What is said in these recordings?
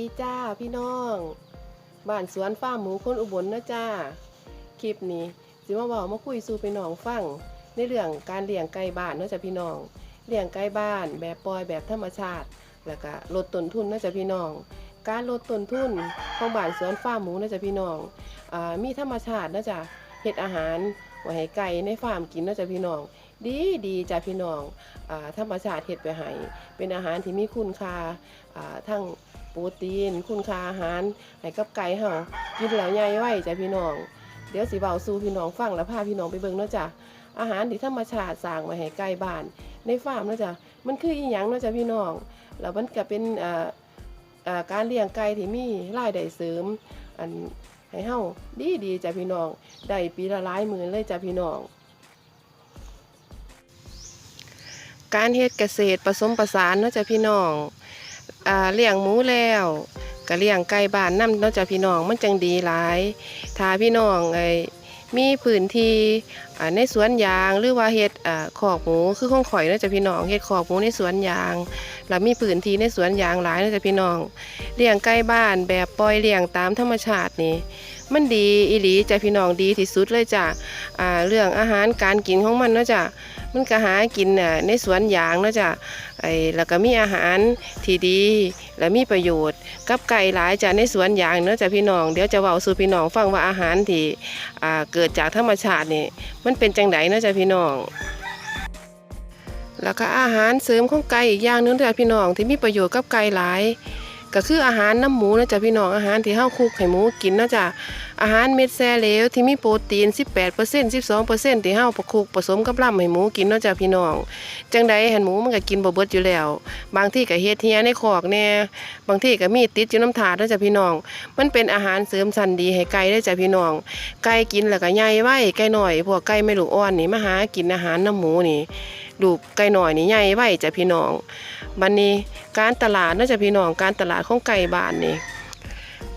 ดีจ้าพี่น้องบ้านสวนฟาร์มหมูคนอุบลนะจ้าคลิปนี้สิมาบอกมาคุยสู่พี่น้องฟังในเรื่องการเลี้ยงไก่บ้านเนาะจ้ะพี่น้องเลี้ยงไก่บ้านแบบปล่อยแบบธรรมชาติ แล้วก็ลดต้นทุนเนาะจ้ะพี่น้อง การลดต้นทุนของบ้านสวนฟาร์มหมูเนาะจ้ะพี่น้องอมีธรรมชาติเนาะจ้ะเฮ็ดอาหารไว้ให้ไก่ในฟาร์มกินเนาะจ้ะพี่น้องดีดีจ้ะพี่น้องอธรรมชาติเฮ็ดไปให้เป็นอาหารที่มีคุณค่าทั้ง โปรตีน คุณค่าอาหารให้กับไก่เฮากินแล้วใหญ่ไว้จ้ะพี่น้อง เดี๋ยวสิเบาสู่พี่น้องฟังแล้วพาพี่น้องไปเบิ่งเนาะจ้ะอาหารที่ธรรมชาติสร้างมาให้ไก่บ้าน ในฟาร์มเนาะจ้ะมันคืออีหยังเนาะจ้ะพี่น้องแล้วมันก็เป็นอ่าอ่าการเลี้ยงไก่ที่มีรายได้เสริมอันให้เฮาดีดีจ้ะพี่น้องได้ปีละหลายหมื่นเลยจ้ะพี่น้อง การเฮ็ดเกษตรผสมผสานเนาะจ้ะพี่น้อง เลี้ยงหมูแล้วก็เลี้ยงไก่บ้านนำเนาะจ้ะพี่น้องมันจังดีหลายถ้าพี่น้องไอ้มีพื้นที่ในสวนยางหรือว่าเฮ็ดขอกหมูคือของข่อยนาะจ้ะพี่น้องเฮ็ดขอกหมูในสวนยางแล้วมีพื้นที่ในสวนยางหลายนาะจ้ะพี่น้องเลี้ยงไก่บ้านแบบปล่อยเลี้ยงตามธรรมชาตินี่ มันดีอีหลีจ้ะพี่น้องดีที่สุดเลยจ้ะอ่าเรื่องอาหารการกินของมันเนาะจ้ะมันก็หากินน่ะในสวนยางเนาะจ้ะไอ้แล้วก็มีอาหารที่ดี และมีประโยชน์ กับไก่หลายจ้ะในสวนยางเนาะจ้ะพี่น้องเดี๋ยวจะเว้าสู่พี่น้องฟังว่าอาหารที่อ่าเกิดจากธรรมชาตินี่มันเป็นจังไดเนาะจ้ะพี่น้องแล้วก็อาหารเสริมของไก่อีกอย่างนึงจ้ะพี่น้องที่มีประโยชน์กับไก่หลาย ก็คืออาหารน้ำหมูนะจ๊ะพี่น้องอาหารที่เฮาคลุกให้หมูกินนะจ้ะอาหารเม็ดแซ่เหลวที่มีโปรตีน 18% 12%ที่เฮาประคุกผสมกับลำให้หมูกินนะจ้ะพี่น้องจังใดหันหมูมันก็กินบ่เบิดอยู่แล้ว บางที่ก็เฮ็ดเฮียในคอกแน่บางที่ก็มีติดอยู่น้ำถาดนะจ้ะพี่น้อง มันเป็นอาหารเสริมชั้นดีให้ไก่เด้จ้ะพี่น้องไก่กินแล้วก็ใหญ่ไว้ไก่หน้อยพวกไก่ไม่ลูกอ่อนนี่มาหากินอาหารน้ำหมูนี่ ลูกไก่หน้อยนี่ใหญ่ไว้จ้ะพี่น้องบัดนนี้การตลาดเนาจะพี่น้องการตลาดของไก่บ้านนี่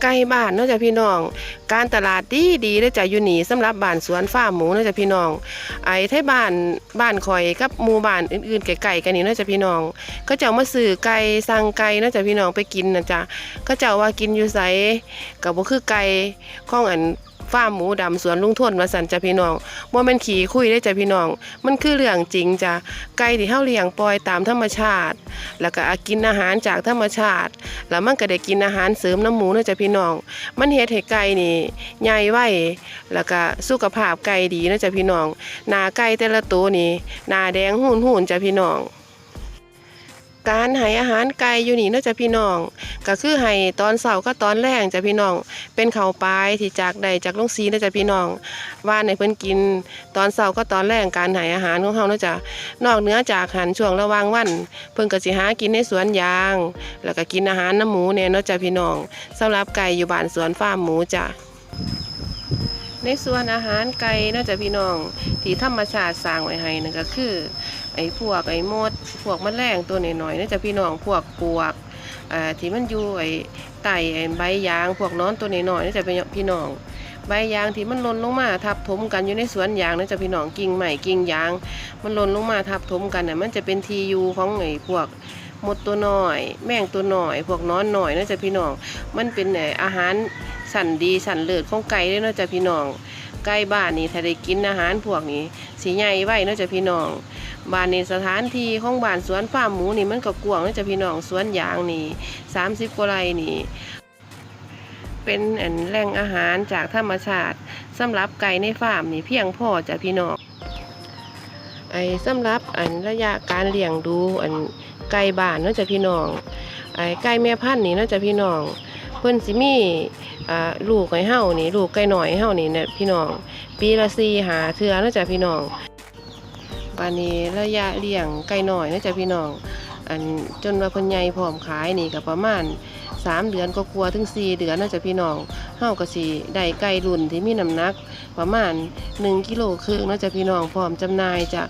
ไก่บ้านเนาะจ้ะพี่น้อง การตลาดดีดีเลยจ้ะอยู่นี่สำหรับบ้านสวนฟาร์มหมูเนาะจ้ะพี่น้อง ไอ้ไทบ้านบ้านข่อยกับหมู่บ้านอื่นๆไก่ๆกันนี่เนาะจ้ะพี่น้องเขาเจ้ามาซื้อไก่สั่งไก่เนาะจ้ะพี่น้องไปกินนะจ๊ะเขาเจ้าว่ากินอยู่ไสก็บ่คือไก่ข้องอัน ฟาร์มหมูดำสวนลุงทวนว่าสันจ้ะพี่น้องบ่แม่นขี้คุยได้จ้ะพี่น้อง มันคือเรื่องจริงจ้ะไก่ที่เฮาเลี้ยงปล่อยตามธรรมชาติ แล้วก็กินอาหารจากธรรมชาติ แล้วมันก็ได้กินอาหารเสริมน้ำหมูนาะจ้ะพี่น้อง มันเฮ็ดให้ไก่นี่ใหญ่ไว้แล้วก็สุขภาพไก่ดีนาะจ้ะพี่น้องหน้าไก่แต่ละตัวนี่หน้าแดงหุ่นหุ่นจ้ะพี่น้อง การให้อาหารไก่อยู่นี่เนาะจ้ะพี่น้อง ก็คือให้ตอนเช้าก็ตอนแรงจ้ะพี่น้อง เป็นข้าวปลายที่จากใดจากลงสีเนาะจ้ะพี่น้องว่านให้เพิ่นกิน ตอนเช้าก็ตอนแรงการให้อาหารของเฮาเนาะจ้ะนอกเหนือจากหันช่วงระว่างวัน เพิ่นก็สิหากินในสวนยาง แล้วก็กินอาหารน้ำหมูเนี่ยเนาะจ้ะพี่น้องสำหรับไก่อยู่บ้านสวนฟาร์มหมูจ้ะ ในส่วนอาหารไก่นาะจ้ะพี่น้องที่ธรรมชาติสร้างไว้ให้นั่นก็คือ ไอ้พวกไอ้มด พวกแมลงตัวน้อยๆนาะจ้ะพี่น้องพวกปวกที่มันอยู่ไอ้ไตไอ้ใบยาง พวกน้อนตัวน้อยๆนาะจ้ะพี่น้องใบยางที่มันหล่นลงมาทับถมกันอยู่ในสวนยางนาะจ้ะพี่น้องกิ่งใหม่กิ่งยาง มันหล่นลงมาทับถมกันน่ะมันจะเป็นทีอยู่ของไอ้พวกมดตัวน้อย แมงตัวน้อย พวกนอนหน้อยนาะจ้ะพี่น้องมันเป็นไอ้อาหาร สันดีสันเลิศของไก่เด้อเนาะจ้ะพี่น้องไก่บ้านนี่ถ้าได้กินอาหารพวกนี้สีใหญ่ไว้เนาะจ้ะพี่น้องบ้านในสถานที่ของบ้านสวนฟาร์มหมูนี่มันก็กว้างเนาะจ้ะพี่น้องสวนยางนี่30กว่าไร่นี่เป็นอันแหล่งอาหารจากธรรมชาติสำหรับไก่ในฟาร์มนี่เพียงพอจ้ะพี่น้องไอ้สำหรับอันระยะการเลี้ยงดูอันไก่บ้านเนาะจ้ะพี่น้องไอ้ไก่แม่พันธุ์นี่เนาะจ้ะพี่น้อง พิ่นสิมีอ่าลูกให้เฮานี่ลูกไก่หน่อยให้เฮานี่เนี่ยพี่น้อง ปีละสี่หาเทื่อนะจ้ะพี่น้องปานนี้ระยะเลี้ยงไก่หน้อยนะจ้ะพี่น้อง อันจนว่าเพิ่นใหญ่พร้อมขายนี่ก็ประมาณสามเดือนก็กลัวถึงสี่เดือนนะจ้ะพี่น้องเฮาก็สิได้ไก่รุ่นที่มีน้ำหนัก ประมาณ1กิโลครึ่งนะจ้ะพี่น้องพร้อมจำหน่ายจ้ะ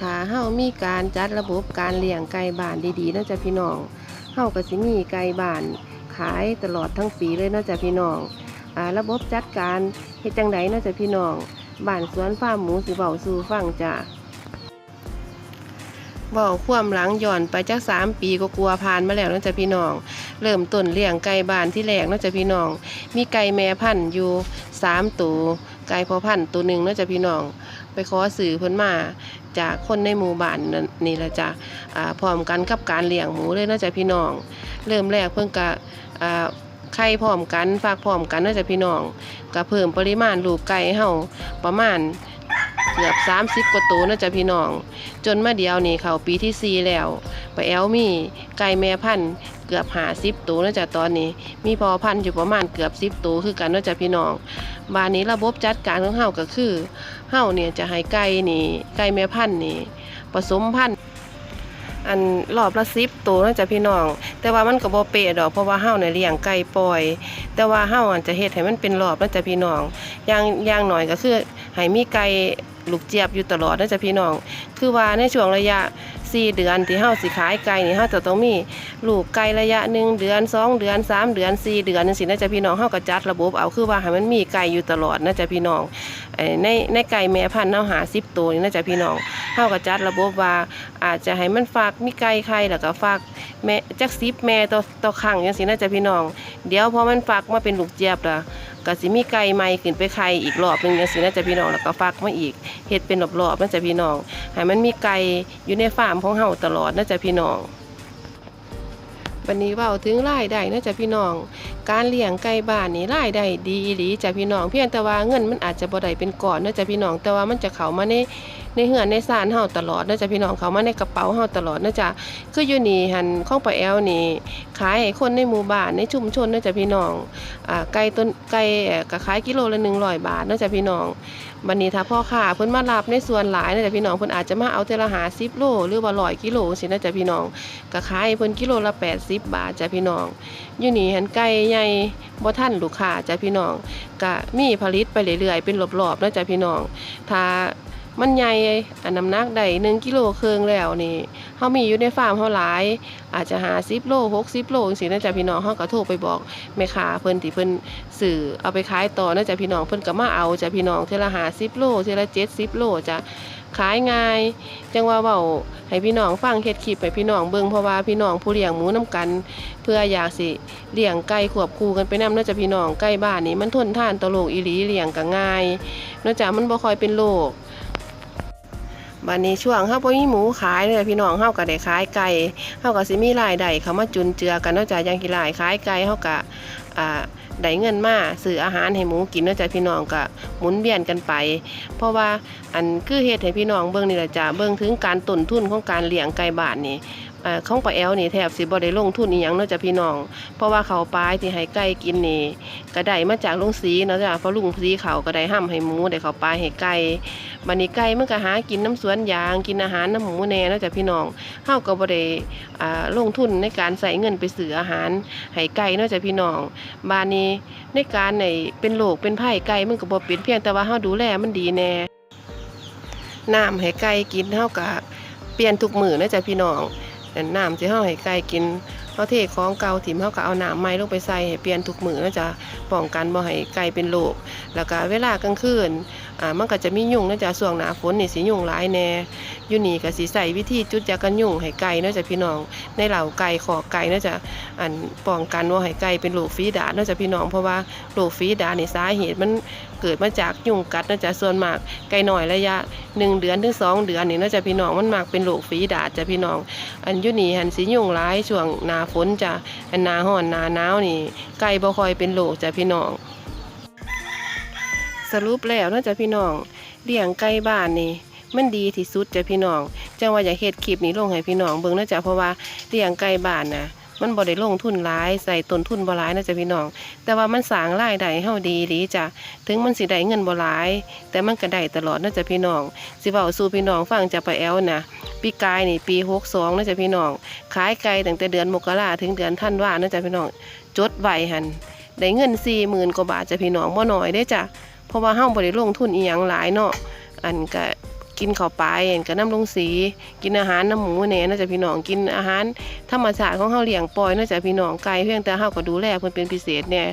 ถ้าเฮามีการจัดระบบการเลี้ยงไก่บ้านดีๆนาะจ้ะพี่น้อง เฮาก็สิมีไก่บ้านขายตลอดทั้งปีเลยนาะจ้ะพี่น้องอ่าระบบจัดการเฮ็ดจังไดนาะจ้ะพี่น้องบ้านสวนฟาร์มหมูสิเว้าสู่ฟังจ้ะเว้าความหลังย้อนไปจักสามปีก็กลัวผ่านมาแล้วนาะจ้ะพี่น้อง เริ่มต้นเลี้ยงไก่บ้านที่แรกนาะจ้ะพี่น้อง มีไก่แม่พันธุ์อยู่สามตัวไก่พ่อพันธุ์ตัวหนึ่งนาะจ้ะพี่น้อง ไปขอสื่อเพิ่นมา จากคนในหมู่บ้านนี่ละจ้ะพร้อมกันกับการเลี้ยงหมูเลยเนาะจ้ะพี่น้อง เริ่มแรกเพิ่นก็อ่าไข่พร้อมกันฝากพร้อมกันเนาะจ้ะพี่น้องก็เพิ่มปริมาณลูกไก่ให้เฮาประมาณเกือบ 30 กว่าตัวเนาะจ้ะพี่น้อง จนมาเดียวนี่เขาปีที่ 4 แล้วไปแอลมีไก่แม่พันธุ์ เกือบ50ตัวเนาะจ้ะตอนนี้ มีพอพันอยู่ประมาณเกือบ10ตัวคือกันนาะจ้ะพี่น้องบานนี้ระบบจัดการของเฮาก็คือเฮาเนี่ยจะให้ไก่นี่ไก่แม่พันนี่ผสมพันอันรอบละ10ตัวนาะจ้ะพี่น้อง แต่ว่ามันก็บ่เปะดอกเพราะว่าเฮาเนี่ยเลี้ยงไก่ปล่อย แต่ว่าเฮาอันจะเฮ็ดให้มันเป็นรอบนาะจ้ะพี่น้องอย่างอย่างหน่อยก็คือให้มีไก่ลูกเจี๊ยบอยู่ตลอดนาะจ้ะพี่น้อง คือว่าในช่วงระยะ 4เดือนที่เฮาสิขายไก่นี่เฮาจะต้องมีลูกไก่ระยะ1เดือน2เดือน3เดือน4เดือนจังซี่นะจ๊ะพี่น้องเฮาก็จัดระบบเอาคือว่าให้มันมีไก่อยู่ตลอดนะจ๊ะพี่น้องในในไก่แม่พันธุ์เฮาหา10ตัวนี่นะจ๊ะพี่น้องเฮาก็จัดระบบว่าอาจจะให้มันฝากมีไก่ไข่แล้วก็ฝากแม่จัก10แม่ต่อต่อครั้งจังซี่นะจ๊ะพี่น้อง เดี๋ยวพอมันฝากมาเป็นลูกเจี๊ยบล่ะ ก็สิมีไก่ใหม่ขึ้นไปไข่อีกรอบหนึ่งจังสินะจ๊ะพี่น้องแล้วก็ฝากมาอีกเห็ดเป็นรอบๆนะจ๊ะพี่น้องให้มันมีไก่อยู่ในฟาร์มของเฮาตลอดนะจ๊ะพี่น้อง วันนี้เว้าถึงรายได้นะจ๊ะพี่น้อง การเลี้ยงไก่บ้านนี่รายได้ดีอีหลีจ้ะพี่น้อง เพียงแต่ว่าเงินมันอาจจะบ่ได้เป็นก้อนนะจ๊ะพี่น้อง แต่ว่ามันจะเข้ามาในในเหือนในซานเฮาตลอดนะจ๊ะพี่น้องเข้ามาในกระเป๋าเฮาตลอดนะจ๊ะคืออยู่นี่หันข้องปลาแอลนี่ขายให้คนในหมู่บ้านในชุมชนนะจ๊ะพี่น้องอ่าไก่ต้นไก่ก็ขายกิโลละ100บาทนะจ๊ะพี่น้อง บันนี้ถ้าพ่อค้าเพิ่นมารับในส่วนหลายนะจ๊ะพี่น้องเพิ่นอาจจะมาเอาเทละหาสิบโลหรือว่าร้อยกิโลสินะจ๊ะพี่น้องก็ขายเพิ่นกิโลละ80บาทจ้ะพี่น้องอยู่นี่หันไก่ใหญ่บ่ทันลูกค้าจ้ะพี่น้องก็มีผลิตไปเรื่อยๆเป็นรอบๆนะจ๊ะพี่น้องถ้า มันใหญ่อันน้ำหนักได้1กิโลครึ่งแล้วนี่เฮามีอยู่ในฟาร์มเฮาหลาย อาจจะหา10โล60โลจังซี่นะจ๊ะพี่น้องเฮาก็โทรไปบอกแม่ค้าเพิ่นที่เพิ่นสื่อเอาไปขายต่อนะจ๊ะพี่น้องเพิ่นก็มาเอาจ้ะพี่น้องเทละหาสิบโลเทละเจ็ดสิบโลจ้ะขายง่าย จังว่าเว้าให้พี่น้องฟังเฮ็ดคลิปให้พี่น้องเบิ่งเพราะว่าพี่น้องผู้เลี้ยงหมูนํกัน เพื่ออยากสิเลี้ยงไก่ควบคู่กันไปนำเนาจะพี่น้องไก่บ้านนี่มันทนทานต่อโรคอีหลีเลี้ยงก็ง่ายนาะจ้ะมันบ่ค่อยเป็นโรค บัดนี้ช่วงเฮาบ่มีหมูขายเลยพี่น้องเฮาก็ได้ขายไก่เฮาก็สิมีรายได้เขามาจุนเจือกันเนาะจ้ะอย่างกี่รายขายไก่เฮาก็อ่าได้เงินมาซื้ออาหารให้หมูกินเนาะจ้ะพี่น้องก็หมุนเวียนกันไป เพราะว่าอันคือเฮ็ดให้พี่น้องเบิ่งนี่แหละจ้ะเบิ่งถึงการต้นทุนของการเลี้ยงไก่บ้านนี่ ของป้าแอลนี่แทบสิบ่ได้ลงทุนอีหยังเนาะจ้ะพี่น้อง เพราะว่าเขาปลายที่ให้ไก่กินนี่ก็ได้มาจากลุงสีเนาะจ้ะเพราะลุงสีเขาก็ได้ห้ํให้หมูได้เขาปลายให้ไก่บัดนี้ไก่มันก็หากินน้ำสวนยางกินอาหารน้ำหมูแน่เนาะจ้ะพี่น้องเฮาก็บ่ได้ลงทุนในการใส่เงินไปซื้ออาหารให้ไก่เนาะจ้ะพี่น้องบานนี้ในการในเป็นโรคเป็นไผ่ไก่มันก็บ่เป็นเพียงแต่ว่าเฮาดูแลมันดีแน่น้ำให้ไก่กินเฮาก็เปลี่ยนทุกมือนะจ๊ะพี่น้อง แต่น้ำที่เฮาให้ไก่กินเฮาเทของเก่าถิ่มเฮาก็เอาน้ำใหม่ลงไปใส่ให้เปลี่ยนทุกมื้อนะจ๊ะป้องกันบ่ให้ไก่เป็นโรคแล้วก็เวลากลางคืน อ่ามันก็จะมียุงนะจ๊ะช่วงหนาฝนนี่สิยุงหลายแน่อยู่นี่ก็สิใส่วิธีจุดยากันยุงให้ไก่นะจ๊ะพี่น้องในเหล่าไก่ขอไก่นะจ๊ะอันป้องกันว่าให้ไก่เป็นโรคฝีดาษเนาะจ้ะพี่น้องเพราะว่าโรคฝีดาษนี่สาเหตุมันเกิดมาจากยุงกัดเนาะจ้ะส่วนมากไก่น้อยระยะ 1 เดือนถึง2เดือนนี่เนาะจ้ะพี่น้องมันมักเป็นโรคฝีดาษจ้ะพี่น้อง อันยู่นี่หันสิยุงหลายช่วงหนาฝนจ้ะอันหนาร้อนหนาหนาวนี่ไก่บ่ค่อยเป็นโรคจ้ะพี่น้อง สรุปแล้วนาะจ้ะพี่น้องเลี้ยงไก่บ้านนี่มันดีที่สุดจ้ะพี่น้องจังว่าอยากเฮ็ดคลิปนี้ลงให้พี่น้องเบิ่งนาะจ้ะเพราะว่าเลี้ยงไก่บ้านน่ะมันบ่ได้ลงทุนหลายใส่ต้นทุนบ่หลายนะจ๊ะพี่น้อง แต่ว่ามันสร้างรายได้เฮาดีดีจ้ะถึงมันสิได้เงินบ่หลาย แต่มันก็ได้ตลอดนะจ๊ะพี่น้อง สิเว้าสู่พี่น้องฟังจะไปแอลนะปีกายนี่ปี62นะจ๊ะพี่น้อง ขายไก่ตั้งแต่เดือนมกราถึงเดือนธันวานะจ๊ะพี่น้อง จดไว้หั่นได้เงิน40,000กว่าบาทจ้ะพี่น้องบ่น้อยเด้จ้ะ เพราะว่าเฮาบ่ได้ลงทุนอีหยังหลายเนาะอันก็กินข้าวปลาเห็นกับน้ำลงสี กินอาหารน้ำหมูแหน่เนาจะพี่น้องกินอาหารธรรมชาติของเฮาเลี้ยงปล่อยเนาจะพี่น้องไก่เพียงแต่เฮาก็ดูแลเพิ่นเป็นพิเศษแน่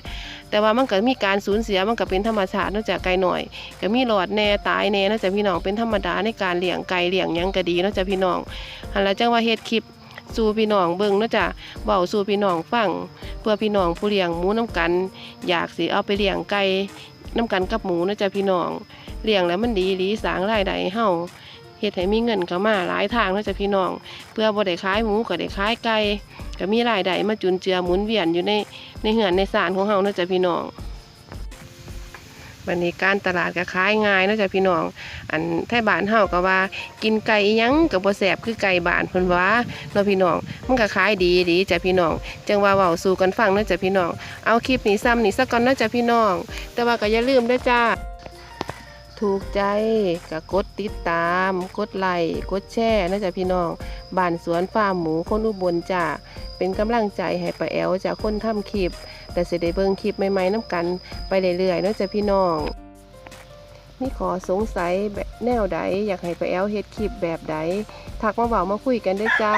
แต่ว่ามันก็มีการสูญเสียมันก็เป็นธรรมชาติเนาจะไก่หน่อย ก็มีหลอดแน่ตายแน่เนาจะพี่น้องเป็นธรรมดาในการเลี้ยงไก่เลี้ยงยังก็ดีเนาจะพี่น้องหันละจังว่าเฮ็ดคลิปสู่พี่น้องเบิ่งเนาะจ้ะเว้าสู่พี่น้องฟังเพื่อพี่น้องผู้เลี้ยงหมูน้ำกัน อยากสิเอาไปเลี้ยงไก่ น้ำกันกับหมูนาะจ๊ะพี่น้องเลี้ยงแล้วมันดีดีสางรายได้ให้เฮาเฮ็ดให้มีเงินเข้ามาหลายทางนาะจ๊ะพี่น้อง เพื่อบ่ได้ขายหมูก็ได้ขายไก่ก็มีรายได้มาจุนเจือหมุนเวียนอยู่ในในเหือนในศาลของเฮานาะจ๊ะพี่น้อง วันนี้การตลาดก็ขายง่ายนาะจ้ะพี่น้อง อันไทยบ้านเฮาก็ว่า กินไก่ยังก็บ่แซ่บคือไก่บ้านเพิ่นว่าเนาะพี่น้องมันก็ขายดีดีจ้ะพี่น้องจังว่าเว้าสู่กันฟังเนาะจ้ะพี่น้องเอาคลิปนี้ซ้ำนี่ซะก่อนเนาะจ้ะพี่น้อง แต่ว่าก็อย่าลืมเด้อจ้าถูกใจก็กดติดตาม กดไลค์กดแชร์นะจ๊ะพี่น้องบ้านสวนฟาร์มหมูคนอุบลจ้าเป็นกำลังใจให้ป้าแอลจากคนทำคลิป แต่สิได้เบิ่งคลิปใหม่ๆน้ำกันไปเรื่อยๆนาะจ้ะพี่น้องมีขอสงสัยแบบแนวใดอยากให้ไปแอลเฮ็ดคลิปแบบใดทักมาเว้ามาคุยกันได้จ้า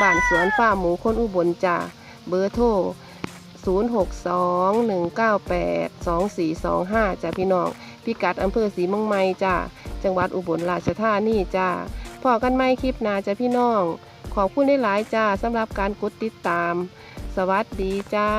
บ้านสวนฟาร์มหมูคนอุบลจ้าเบอร์โทร0621982425จ้ะพี่น้องพิกัดอำเภอศรีมังไม้จ้าจังหวัดอุบลราชธานีจ้าพอกันไม่คลิปนาจ้ะพี่น้อง ขอบคุณได้หลายจ้าสำหรับการกดติดตาม สวัสดีจ้า